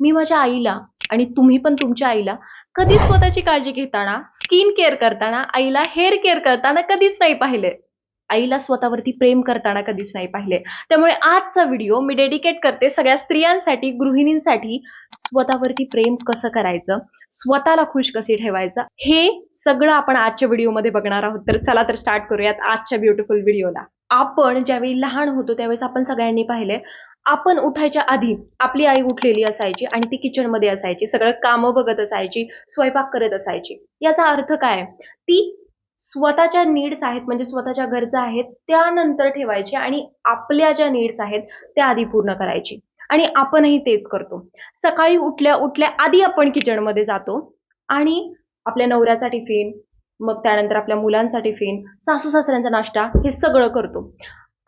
मी माझ्या आईला आणि तुम्ही पण तुमच्या आईला कधीच स्वतःची काळजी घेताना स्किन केअर करताना आईला हेअर केअर करताना कधीच नाही पाहिले. आईला स्वतःवरती प्रेम करताना कधीच नाही पाहिले. त्यामुळे आजचा व्हिडिओ मी डेडिकेट करते सगळ्या स्त्रियांसाठी गृहिणींसाठी स्वतःवरती प्रेम कसं करायचं स्वतःला खुश कसे ठेवायचं हे सगळं आपण आजच्या व्हिडिओमध्ये बघणार आहोत. तर चला तर स्टार्ट करूयात आजच्या ब्युटिफुल व्हिडिओला आपण ज्यावेळी लहान होतो त्यावेळेस आपण सगळ्यांनी पाहिले आपण उठायच्या आधी आपली आई उठलेली असायची आणि ती किचनमध्ये असायची. सगळं कामं बघत असायची स्वयंपाक करत असायची. याचा अर्थ काय? ती स्वतःच्या नीड्स आहेत म्हणजे स्वतःच्या गरजा आहेत त्यानंतर ठेवायची आणि आपल्या ज्या नीड्स आहेत त्या आधी पूर्ण करायची. आणि आपणही तेच करतो. सकाळी उठल्या उठल्या आधी आपण किचनमध्ये जातो आणि आपल्या नवऱ्याचा टिफिन मग त्यानंतर आपल्या मुलांचा टिफिन सासू सासऱ्यांचा नाश्ता हे सगळं करतो.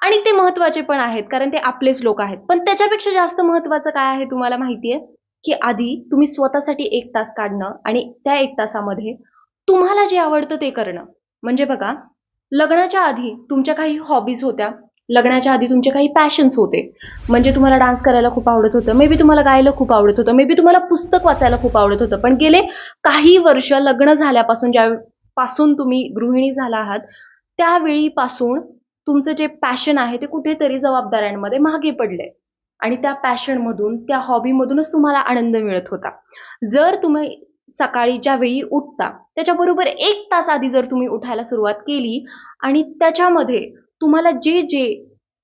आणि ते महत्त्वाचे पण आहेत कारण ते आपलेच लोक आहेत. पण त्याच्यापेक्षा जास्त महत्वाचं काय आहे तुम्हाला माहितीये? की आधी तुम्ही स्वतःसाठी एक तास काढणं आणि त्या एक तासामध्ये तुम्हाला जे आवडतं ते करणं. म्हणजे बघा लग्नाच्या आधी तुमच्या काही हॉबीज होत्या. लग्नाच्या आधी तुमचे काही पॅशन्स होते. म्हणजे तुम्हाला डान्स करायला खूप आवडत होतं. मे बी तुम्हाला गायला खूप आवडत होतं. मे बी तुम्हाला पुस्तक वाचायला खूप आवडत होतं. पण गेले काही वर्ष लग्न झाल्यापासून ज्या पासून तुम्ही गृहिणी झाला आहात त्यावेळीपासून तुमचं जे पॅशन आहे ते कुठेतरी जबाबदाऱ्यांमध्ये मागे पडले आणि त्या पॅशनमधून त्या हॉबीमधूनच तुम्हाला आनंद मिळत होता. जर तुम्ही सकाळीच्या वेळी उठता त्याच्याबरोबर एक तास आधी जर तुम्ही उठायला सुरुवात केली आणि त्याच्यामध्ये तुम्हाला जे जे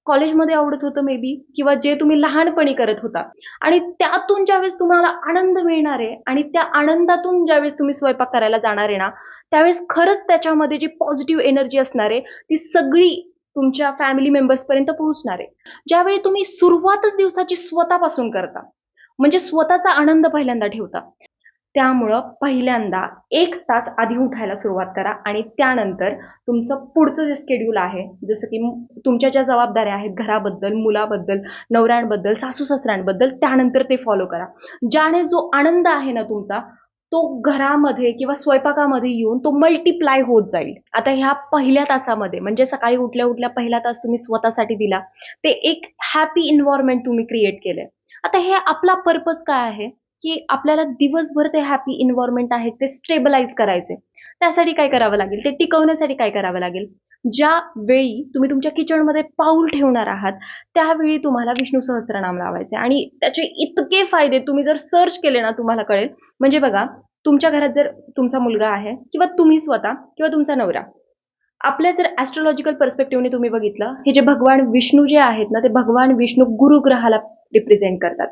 कॉलेजमध्ये आवडत होतं मे बी किंवा जे तुम्ही लहानपणी करत होता आणि त्यातून ज्यावेळेस तुम्हाला आनंद मिळणार आहे आणि त्या आनंदातून ज्यावेळेस तुम्ही स्वयंपाक करायला जाणार आहे ना त्यावेळेस खरंच त्याच्यामध्ये जी पॉझिटिव्ह एनर्जी असणार आहे ती सगळी तुमच्या फॅमिली मेंबर्सपर्यंत पोहोचणार आहे. ज्यावेळी तुम्ही सुरुवातच दिवसाची स्वतःपासून करता म्हणजे स्वतःचा आनंद पहिल्यांदा ठेवता त्यामुळं पहिल्यांदा एक तास आधी उठायला सुरुवात करा आणि त्यानंतर तुमचं पुढचं जे स्केड्यूल आहे जसं की तुमच्या ज्या जबाबदाऱ्या आहेत घराबद्दल मुलाबद्दल नवऱ्यांबद्दल सासू सासऱ्यांबद्दल त्यानंतर ते फॉलो करा. ज्याने जो आनंद आहे ना तुमचा तो घरामध्ये किंवा स्वयंपाकामध्ये येऊन तो मल्टिप्लाय होत जाईल. आता ह्या पहिल्या तासामध्ये म्हणजे सकाळी उठल्या उठल्या पहिला तास तुम्ही स्वतःसाठी दिला ते एक हॅपी इन्व्हायरमेंट तुम्ही क्रिएट केलंय. आता हे आपला पर्पज काय आहे? की आपल्याला दिवसभर ते हॅपी इन्व्हायरमेंट आहे ते स्टेबलाइज करायचे त्यासाठी काय करावं लागेल? ते टिकवण्यासाठी काय करावं लागेल? ज्या वेळी तुम्ही तुमच्या किचनमध्ये पाऊल ठेवणार आहात त्यावेळी तुम्हाला विष्णू सहस्त्रनाम लावायचे. आणि त्याचे इतके फायदे तुम्ही जर सर्च केले ना तुम्हाला कळेल. म्हणजे बघा तुमच्या घरात जर तुमचा मुलगा आहे किंवा तुम्ही स्वतः किंवा तुमचा नवरा आपल्या जर ॲस्ट्रॉलॉजिकल पर्स्पेक्टिव्हने तुम्ही बघितलं हे जे भगवान विष्णू जे आहेत ना ते भगवान विष्णू गुरुग्रहाला रिप्रेझेंट करतात.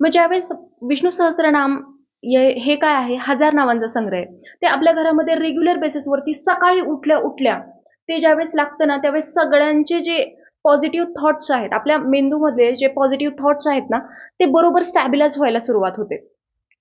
मग ज्यावेळेस विष्णू सहस्त्रनाम हे काय आहे? हजार नावांचा संग्रह आहे. ते आपल्या घरामध्ये रेग्युलर बेसिसवरती सकाळी उठल्या उठल्या ते ज्यावेळेस लागतं ना त्यावेळेस सगळ्यांचे जे पॉझिटिव्ह थॉट्स आहेत आपल्या मेंदूमध्ये जे पॉझिटिव्ह थॉट्स आहेत ना ते बरोबर स्टॅबिलाइज व्हायला सुरुवात होते.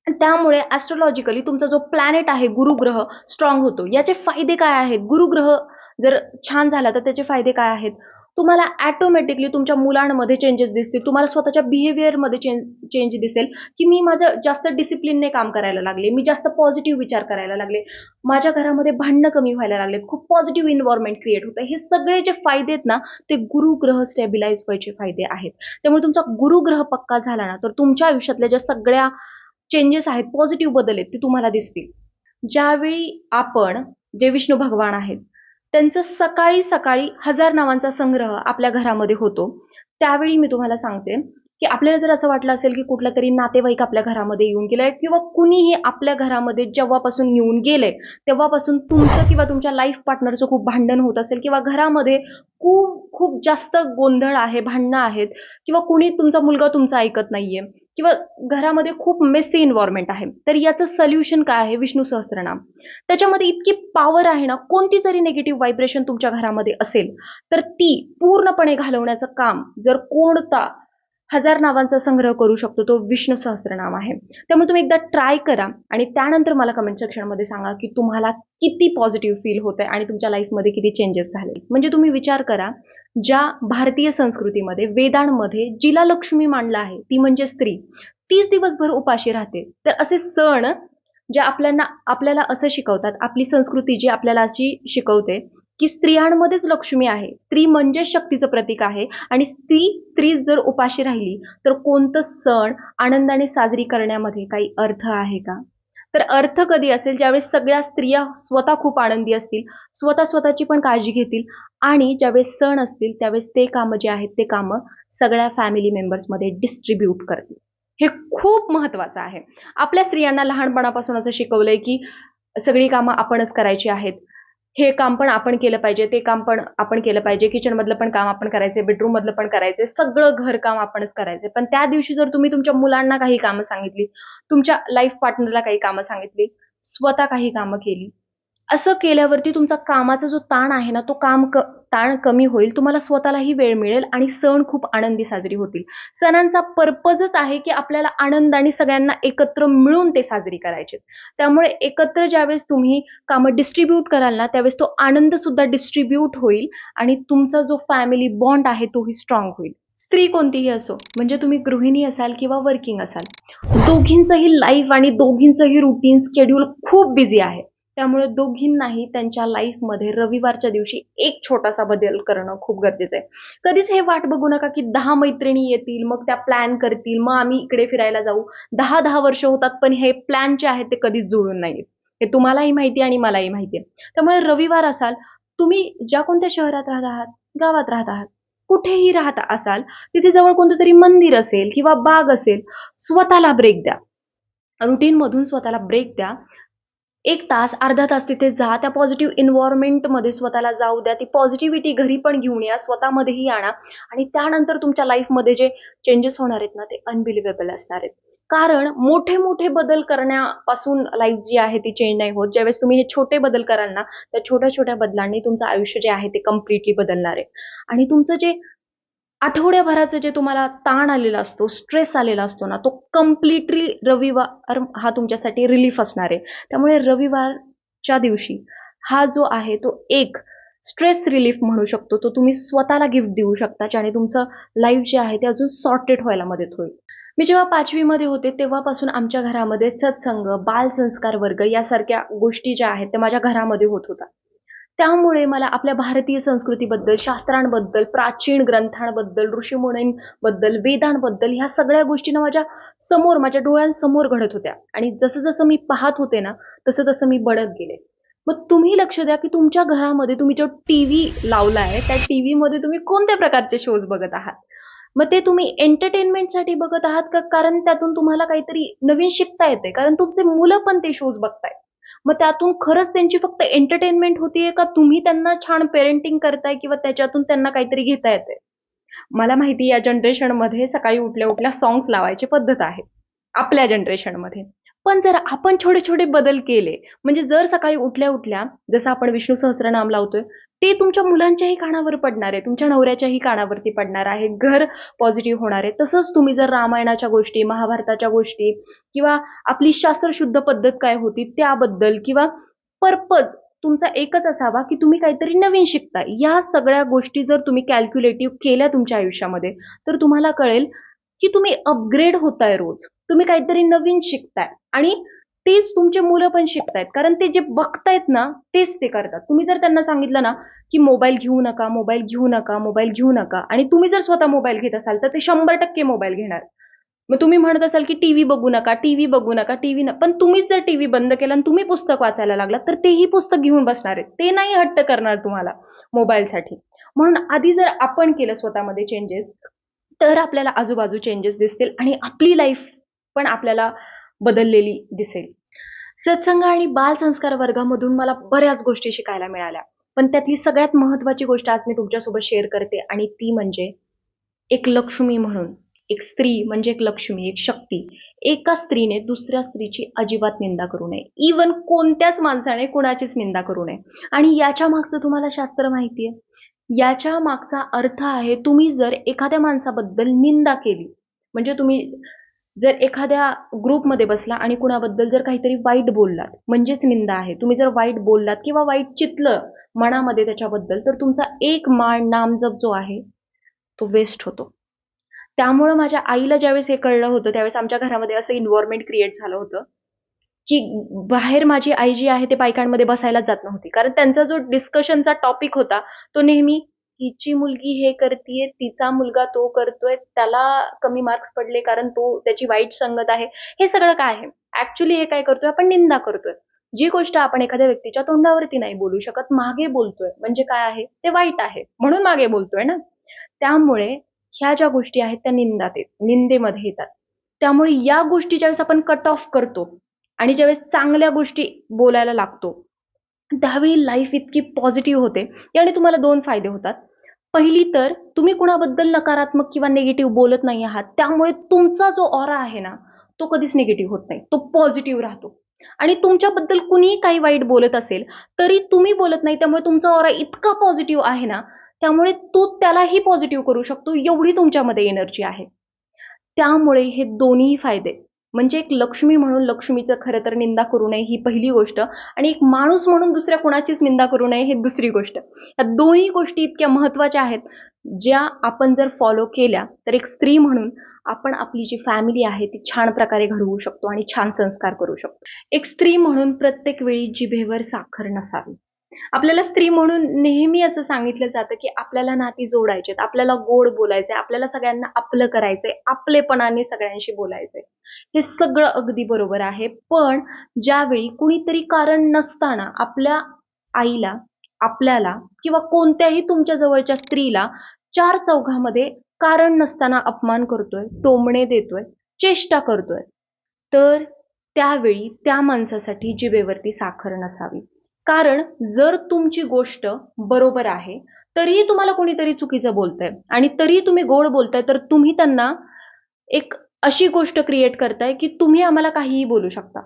आणि त्यामुळे ॲस्ट्रॉलॉजिकली तुमचा जो प्लॅनेट आहे गुरुग्रह स्ट्रॉंग होतो. याचे फायदे काय आहेत? गुरुग्रह जर छान झाला तर त्याचे फायदे काय आहेत? तुम्हाला ॲटोमॅटिकली तुमच्या मुलांमध्ये चेंजेस दिसतील. तुम्हाला स्वतःच्या बिहेवियरमध्ये चेंज चेंज दिसेल की मी माझं जास्त डिसिप्लिनने काम करायला लागले. मी जास्त पॉझिटिव्ह विचार करायला लागले. माझ्या घरामध्ये भांडणं कमी व्हायला लागले. खूप पॉझिटिव्ह इन्व्हायरमेंट क्रिएट होतं. हे सगळे जे फायदे आहेत ना ते गुरुग्रह स्टेबिलाइज व्हायचे फायदे आहेत. त्यामुळे तुमचा गुरुग्रह पक्का झाला ना तर तुमच्या आयुष्यातल्या ज्या सगळ्या चेंजेस आहेत पॉझिटिव्ह बदल आहेत ते तुम्हाला दिसतील. ज्यावेळी आपण जे विष्णू भगवान आहेत त्यांचं सकाळी सकाळी हजार नावांचा संग्रह आपल्या घरामध्ये होतो. त्यावेळी मी तुम्हाला सांगते की आपल्याला जर असं वाटलं असेल की कुठला तरी नातेवाईक आपल्या घरामध्ये येऊन गेलाय किंवा कुणीही आपल्या घरामध्ये जेव्हापासून येऊन गेलंय तेव्हापासून तुमचं किंवा तुमच्या लाईफ पार्टनरचं खूप भांडण होत असेल किंवा घरामध्ये खूप खूप जास्त गोंधळ आहे भांडणं आहेत किंवा कुणी तुमचा मुलगा तुमचं ऐकत नाहीये. किंवा घरामध्ये खूप मेसी इन्व्हायरमेंट आहे. तर याचं सोल्युशन काय आहे? विष्णू सहस्रनाम. त्याच्यामध्ये इतकी पॉवर आहे ना कोणती जरी निगेटिव्ह व्हायब्रेशन तुमच्या घरामध्ये असेल तर ती पूर्णपणे घालवण्याचं काम जर कोणता हजार नावांचा संग्रह करू शकतो तो विष्णू सहस्त्रनाम आहे. त्यामुळे तुम्ही एकदा ट्राय करा आणि त्यानंतर मला कमेंट सेक्शनमध्ये सांगा की तुम्हाला किती पॉझिटिव्ह फील होत आहे आणि तुमच्या लाईफमध्ये किती चेंजेस झाले. म्हणजे तुम्ही विचार करा ज्या भारतीय संस्कृतीमध्ये वेदांमध्ये जिला लक्ष्मी मांडला आहे ती म्हणजे स्त्री. तीच दिवसभर उपाशी राहते. तर असे सण जे आपल्याला आपल्याला असं शिकवतात आपली संस्कृती जी आपल्याला अशी शिकवते की स्त्रियांमध्येच लक्ष्मी आहे. स्त्री म्हणजे शक्तीचं प्रतीक आहे. आणि स्त्री स्त्री जर उपाशी राहिली तर कोणतं सण आनंदाने साजरी करण्यामध्ये काही अर्थ आहे का? तर अर्थ कधी असेल? ज्यावेळेस सगळ्या स्त्रिया स्वतः खूप आनंदी असतील स्वतः स्वतःची पण काळजी घेतील आणि ज्यावेळेस सण असतील त्यावेळेस ते कामं जे आहेत ते कामं सगळ्या फॅमिली मेंबर्समध्ये डिस्ट्रीब्यूट करतील. हे खूप महत्वाचं आहे. आपल्या स्त्रियांना लहानपणापासून असं शिकवलंय की सगळी कामं आपणच करायची आहेत. हे काम पण आपण केलं पाहिजे ते काम पण आपण केलं पाहिजे. किचन मधलं पण काम आपण करायचे बेडरूम मधलं पण करायचे सगळं घरकाम आपणच करायचे. पण त्या दिवशी जर तुम्ही तुमच्या मुलांना काही कामं सांगितली तुमच्या लाईफ पार्टनरला काही कामं सांगितली स्वतः काही कामं केली असं केल्यावरती तुमचा कामाचा जो ताण आहे ना तो काम क ताण कमी होईल तुम्हाला स्वतःलाही वेळ मिळेल आणि सण खूप आनंदी साजरी होतील. सणांचा पर्पजच आहे की आपल्याला आनंद आणि सगळ्यांना एकत्र मिळून ते साजरी करायचे. त्यामुळे एकत्र ज्यावेळेस तुम्ही कामं डिस्ट्रीब्यूट कराल ना त्यावेळेस तो आनंद सुद्धा डिस्ट्रीब्यूट होईल आणि तुमचा जो फॅमिली बॉन्ड आहे तोही स्ट्रॉंग होईल. स्त्री कोणतीही असो म्हणजे तुम्ही गृहिणी असाल किंवा वर्किंग असाल दोघींचंही लाईफ आणि दोघींचंही रुटीन स्केड्यूल खूप बिझी आहे. त्यामुळे दोघींनाही त्यांच्या लाईफमध्ये रविवारच्या दिवशी एक छोटासा बदल करणं खूप गरजेचं आहे. कधीच हे वाट बघू नका की दहा मैत्रिणी येतील मग त्या प्लॅन करतील मग आम्ही इकडे फिरायला जाऊ. दहा दहा वर्ष होतात पण हे प्लॅन जे आहेत ते कधीच जुळून नाही येत. हे तुम्हालाही माहिती आहे आणि मलाही माहिती आहे. त्यामुळे रविवार असाल तुम्ही ज्या कोणत्या शहरात राहत आहात गावात राहत आहात कुठेही राहत असाल तिथे जवळ कोणतं तरी मंदिर असेल किंवा बाग असेल स्वतःला ब्रेक द्या. रुटीन मधून स्वतःला ब्रेक द्या. एक तास अर्धा तास तिथे जा. त्या पॉझिटिव्ह इन्व्हायरमेंटमध्ये स्वतःला जाऊ द्या. ती पॉझिटिव्हिटी घरी पण घेऊन या. स्वतःमध्येही आणा. आणि त्यानंतर तुमच्या लाईफमध्ये जे चेंजेस होणार आहेत ना ते अनबिलिव्हेबल असणार आहेत. कारण मोठे मोठे बदल करण्यापासून लाईफ जी आहे ती चेंज नाही होत. ज्यावेळेस तुम्ही हे छोटे बदल कराल ना त्या छोट्या छोट्या बदलांनी तुमचं आयुष्य जे आहे ते कम्प्लिटली बदलणार आहे. आणि तुमचं जे आठवड्याभराचं जे तुम्हाला ताण आलेला असतो स्ट्रेस आलेला असतो ना तो कम्प्लिटली रविवार हा तुमच्यासाठी रिलीफ असणार आहे. त्यामुळे रविवारच्या दिवशी हा जो आहे तो एक स्ट्रेस रिलीफ म्हणू शकतो. तो तुम्ही स्वतःला गिफ्ट देऊ शकता आणि तुमचं लाईफ जे आहे ते अजून सॉर्टेड व्हायला मदत होईल. मी जेव्हा पाचवीमध्ये होते तेव्हापासून आमच्या घरामध्ये सत्संग बालसंस्कार वर्ग यासारख्या गोष्टी ज्या आहेत त्या माझ्या घरामध्ये होत होत्या. त्यामुळे मला आपल्या भारतीय संस्कृतीबद्दल शास्त्रांबद्दल प्राचीन ग्रंथांबद्दल ऋषीमुनींबद्दल वेदांबद्दल ह्या सगळ्या गोष्टी ना माझ्यासमोर माझ्या डोळ्यांसमोर घडत होत्या. आणि जसं जसं मी पाहत होते ना तसं तसं मी बढत गेले. मग तुम्ही लक्ष द्या की तुमच्या घरामध्ये तुम्ही जो टी व्ही लावला आहे त्या टी व्हीमध्ये तुम्ही कोणत्या प्रकारचे शोज बघत आहात? मग ते तुम्ही एंटरटेनमेंटसाठी बघत आहात का? कारण त्यातून तुम्हाला काहीतरी नवीन शिकता येते कारण तुमचे मुलं पण ते शोज बघतायत. मग त्यातून खरंच त्यांची फक्त एंटरटेनमेंट होतीये का? तुम्ही त्यांना छान पेरेंटिंग करताय किंवा त्याच्यातून त्यांना काहीतरी घेता येते मला माहिती या जनरेशनमध्ये सकाळी उठल्या उठल्या सॉंग्स लावायची पद्धत आहे. आपल्या जनरेशनमध्ये पण जर आपण छोटे छोटे बदल केले म्हणजे जर सकाळी उठल्या उठल्या जसं आपण विष्णू सहस्रनाम लावतोय ते तुमच्या मुलांच्याही कानावर पडणार आहे. तुमच्या नवऱ्याच्याही कानावरती पडणार आहे. घर पॉझिटिव्ह होणार आहे. तसंच तुम्ही जर रामायणाच्या गोष्टी महाभारताच्या गोष्टी किंवा आपली शास्त्रशुद्ध पद्धत काय होती त्याबद्दल किंवा पर्पज तुमचा एकच असावा की तुम्ही काहीतरी नवीन शिकताय. या सगळ्या गोष्टी जर तुम्ही कॅल्क्युलेटिव्ह केल्या तुमच्या आयुष्यामध्ये तर तुम्हाला कळेल की तुम्ही अपग्रेड होताय रोज. तुम्ही काहीतरी नवीन शिकताय. आणि तेच तुमचे मुलं पण शिकतायत. कारण ते जे बघतायत ना तेच ते करतात. तुम्ही जर त्यांना सांगितलं ना की मोबाईल घेऊ नका मोबाईल घेऊ नका मोबाईल घेऊ नका आणि तुम्ही जर स्वतः मोबाईल घेत असाल तर ते शंभर टक्के मोबाईल घेणार. मग तुम्ही म्हणत असाल की टीव्ही बघू नका टीव्ही बघू नका टीव्ही न पण तुम्हीच जर टीव्ही बंद केला आणि तुम्ही पुस्तक वाचायला लागला तर तेही पुस्तक घेऊन बसणार आहे ते नाही हट्ट करणार तुम्हाला मोबाईलसाठी. म्हणून आधी जर आपण केलं स्वतःमध्ये चेंजेस तर आपल्याला आजूबाजू चेंजेस दिसतील आणि आपली लाईफ पण आपल्याला बदललेली दिसेल. सत्संग आणि बालसंस्कार वर्गामधून मला बऱ्याच गोष्टी शिकायला मिळाल्या. पण त्यातली सगळ्यात महत्वाची गोष्ट आज मी तुमच्यासोबत शेअर करते आणि ती म्हणजे एक लक्ष्मी म्हणून. एक स्त्री म्हणजे एक लक्ष्मी एक शक्ती. एका स्त्रीने दुसऱ्या स्त्रीची अजिबात निंदा करू नये. इवन कोणत्याच माणसाने कोणाचीच निंदा करू नये. आणि याच्या मागचं तुम्हाला शास्त्र माहिती आहे याच्या मागचा अर्थ आहे तुम्ही जर एखाद्या माणसाबद्दल निंदा केली म्हणजे तुम्ही जर एखाद्या ग्रुपमध्ये बसला आणि कुणाबद्दल जर काहीतरी वाईट बोललात म्हणजेच निंदा आहे. तुम्ही जर वाईट बोललात किंवा वाईट चितलं मनामध्ये त्याच्याबद्दल तर तुमचा एक मान नामजप जो आहे तो वेस्ट होतो. त्यामुळं माझ्या आईला ज्यावेळेस हे कळलं होतं त्यावेळेस आमच्या घरामध्ये असं इन्व्हॉर्मेंट क्रिएट झालं होतं की बाहेर माझी आई जी आहे ते बायकांमध्ये बसायलाच जात नव्हती. कारण त्यांचा जो डिस्कशनचा टॉपिक होता तो नेहमी हिची मुलगी हे करतीये तिचा मुलगा तो करतोय त्याला कमी मार्क्स पडले कारण तो त्याची वाईट संगत आहे. हे सगळं काय आहे? ऍक्च्युली हे काय करतोय? आपण निंदा करतोय. जी गोष्ट आपण एखाद्या व्यक्तीच्या तोंडावरती नाही बोलू शकत मागे बोलतोय. म्हणजे काय आहे? ते वाईट आहे. म्हणून मागे बोलतोय ना? त्यामुळे ह्या ज्या गोष्टी आहेत त्या निंदात येत निंदेमध्ये येतात. त्यामुळे या गोष्टी ज्यावेळेस आपण कट ऑफ करतो आणि ज्यावेळेस चांगल्या गोष्टी बोलायला लागतो त्यावेळी लाईफ इतकी पॉझिटिव्ह होते. याने तुम्हाला दोन फायदे होतात. पहिली तर तुम्ही कुणाबद्दल नकारात्मक किंवा निगेटिव्ह बोलत नाही आहात त्यामुळे तुमचा जो ऑरा आहे ना तो कधीच निगेटिव्ह होत नाही. तो पॉझिटिव्ह राहतो. आणि तुमच्याबद्दल कुणीही काही वाईट बोलत असेल तरी तुम्ही बोलत नाही त्यामुळे तुमचा ऑरा इतका पॉझिटिव्ह आहे ना त्यामुळे तो त्यालाही पॉझिटिव्ह करू शकतो एवढी तुमच्यामध्ये एनर्जी आहे. त्यामुळे हे दोन्ही फायदे. म्हणजे एक लक्ष्मी म्हणून लक्ष्मीचं खरं तर निंदा करू नये ही पहिली गोष्ट. आणि एक माणूस म्हणून दुसऱ्या कुणाचीच निंदा करू नये ही दुसरी गोष्ट. या दोन्ही गोष्टी इतक्या महत्त्वाच्या आहेत. ज्या आपण जर फॉलो केल्या तर एक स्त्री म्हणून आपण आपली जी फॅमिली आहे ती छान प्रकारे घडवू शकतो आणि छान संस्कार करू शकतो. एक स्त्री म्हणून प्रत्येक वेळी जिभेवर साखर नसावी. आपल्याला स्त्री म्हणून नेहमी असं सांगितलं जातं की आपल्याला नाती जोडायचेत आपल्याला गोड बोलायचंय आपल्याला सगळ्यांना आपलं करायचंय आपलेपणाने सगळ्यांशी बोलायचंय. हे सगळं अगदी बरोबर आहे. पण ज्यावेळी कुणीतरी कारण नसताना आपल्या आईला आपल्याला किंवा कोणत्याही तुमच्या जवळच्या स्त्रीला चार चौघामध्ये कारण नसताना अपमान करतोय टोमणे देतोय चेष्टा करतोय तर त्यावेळी त्या माणसासाठी जिभेवरती साखर नसावी. कारण जर तुमची गोष्ट बरोबर आहे तरीही तुम्हाला कोणीतरी चुकीचं बोलतंय. आणि तरीही तुम्ही गोड बोलताय तर तुम्ही त्यांना एक अशी गोष्ट क्रिएट करताय की तुम्ही आम्हाला काहीही बोलू शकता.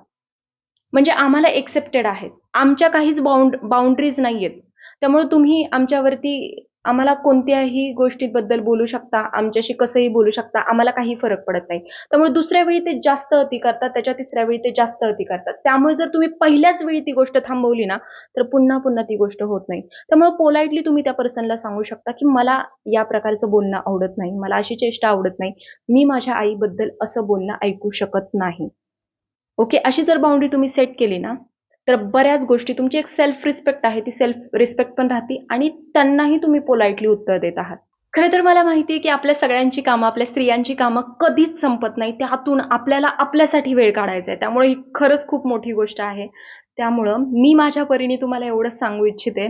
म्हणजे आम्हाला एक्सेप्टेड आहेत. आमच्या काहीच बाउंड बाउंड्रीज नाही आहेत त्यामुळे तुम्ही आमच्यावरती आम्हाला कोणत्याही गोष्टीबद्दल बोलू शकता आमच्याशी कसंही बोलू शकता आम्हाला काही फरक पडत नाही. त्यामुळे दुसऱ्या वेळी ते जास्त अति करतात त्याच्या तिसऱ्या वेळी ते जास्त अति करतात. त्यामुळे जर तुम्ही पहिल्याच वेळी ती गोष्ट थांबवली ना तर पुन्हा पुन्हा ती गोष्ट होत नाही. त्यामुळे पोलाइटली तुम्ही त्या पर्सनला सांगू शकता की मला या प्रकारचं बोलणं आवडत नाही मला अशी चेष्टा आवडत नाही. मी माझ्या आईबद्दल असं बोलणं ऐकू शकत नाही. ओके? अशी जर बाउंड्री तुम्ही सेट केली ना तर बऱ्याच गोष्टी तुमची एक सेल्फ रिस्पेक्ट आहे ती सेल्फ रिस्पेक्ट पण राहते आणि त्यांनाही तुम्ही पोलाइटली उत्तर देत आहात. खरं तर मला माहिती आहे की आपल्या सगळ्यांची कामं आपल्या स्त्रियांची कामं कधीच संपत नाही त्यातून आपल्याला आपल्यासाठी वेळ काढायचा आहे. त्यामुळे ही खरंच खूप मोठी गोष्ट आहे. त्यामुळं मी माझ्या परीने तुम्हाला एवढंच सांगू इच्छिते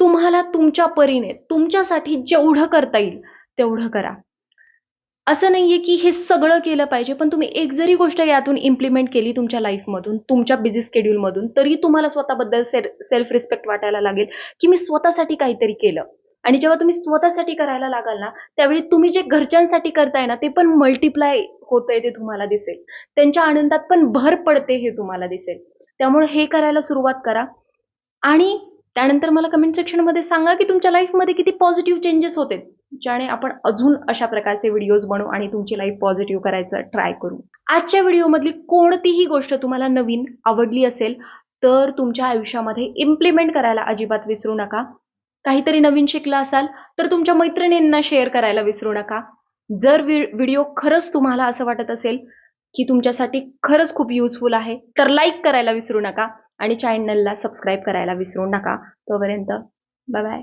तुम्हाला तुमच्या परीने तुमच्यासाठी जेवढं करता येईल तेवढं करा. असं नाहीये की हे सगळं केलं पाहिजे पण तुम्ही एक जरी गोष्ट यातून इम्प्लिमेंट केली तुमच्या लाईफमधून तुमच्या बिझी स्केड्यूलमधून तरी तुम्हाला स्वतःबद्दल सेल्फ रिस्पेक्ट वाटायला लागेल की मी स्वतःसाठी काहीतरी केलं. आणि जेव्हा तुम्ही स्वतःसाठी करायला लागाल ना त्यावेळी तुम्ही जे घरच्यांसाठी करताय ना ते पण मल्टिप्लाय होतंय ते तुम्हाला दिसेल. त्यांच्या आनंदात पण भर पडते हे तुम्हाला दिसेल. त्यामुळे हे करायला सुरुवात करा. आणि त्यानंतर मला कमेंट सेक्शनमध्ये सांगा की तुमच्या लाईफमध्ये किती पॉझिटिव्ह चेंजेस होते. ज्याने आपण अजून अशा प्रकारचे व्हिडिओज बनवू आणि तुमची लाईफ पॉझिटिव्ह करायचं ट्राय करू. आजच्या व्हिडिओमधली कोणतीही गोष्ट तुम्हाला नवीन आवडली असेल तर तुमच्या आयुष्यामध्ये इम्प्लिमेंट करायला अजिबात विसरू नका. काहीतरी नवीन शिकला असाल तर तुमच्या मैत्रिणींना शेअर करायला विसरू नका. जर व्हिडिओ खरंच तुम्हाला असं वाटत असेल की तुमच्यासाठी खरंच खूप युजफुल आहे तर लाईक करायला विसरू नका आणि चॅनलला सबस्क्राईब करायला विसरू नका. तोपर्यंत बाय बाय